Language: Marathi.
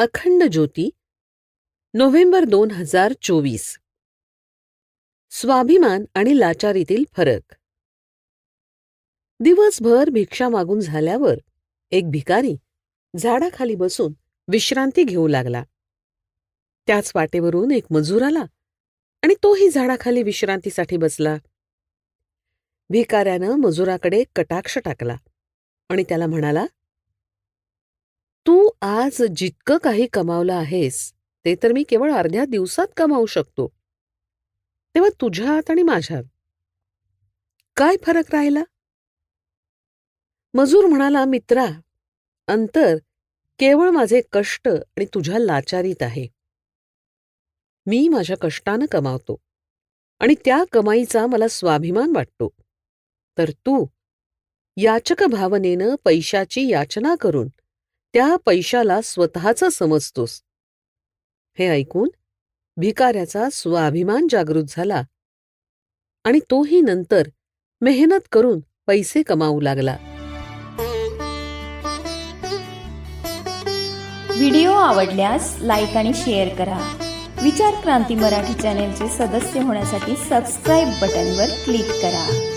अखंड ज्योती. नोव्हेंबर दोन हजार चोवीस. स्वाभिमान आणि लाचारीतील फरक. दिवसभर भिक्षा मागून झाल्यावर एक भिकारी झाडाखाली बसून विश्रांती घेऊ लागला. त्याच वाटेवरून एक मजूर आला आणि तोही झाडाखाली विश्रांतीसाठी बसला. भिकाऱ्यानं मजुराकडे कटाक्ष टाकला आणि त्याला म्हणाला तू आज जितकं काही कमावलं आहेस ते तर मी केवळ अर्ध्या दिवसात कमावू शकतो. तेव्हा तुझ्यात आणि माझ्यात काय फरक राहिला? मजूर म्हणाला मित्रा अंतर केवळ माझे कष्ट आणि तुझ्या लाचारीत आहे. मी माझ्या कष्टानं कमावतो आणि त्या कमाईचा मला स्वाभिमान वाटतो. तर तू याचक भावनेनं पैशाची याचना करून त्या पैशाला स्वतःच समजतोस. हे ऐकून भिकाऱ्याचा स्वाभिमान जागृत झाला आणि तोही नंतर मेहनत करून पैसे कमावू लागला. व्हिडिओ आवडल्यास लाईक आणि शेअर करा. विचार क्रांती मराठी चॅनेलचे सदस्य होण्यासाठी सबस्क्राईब बटनवर क्लिक करा.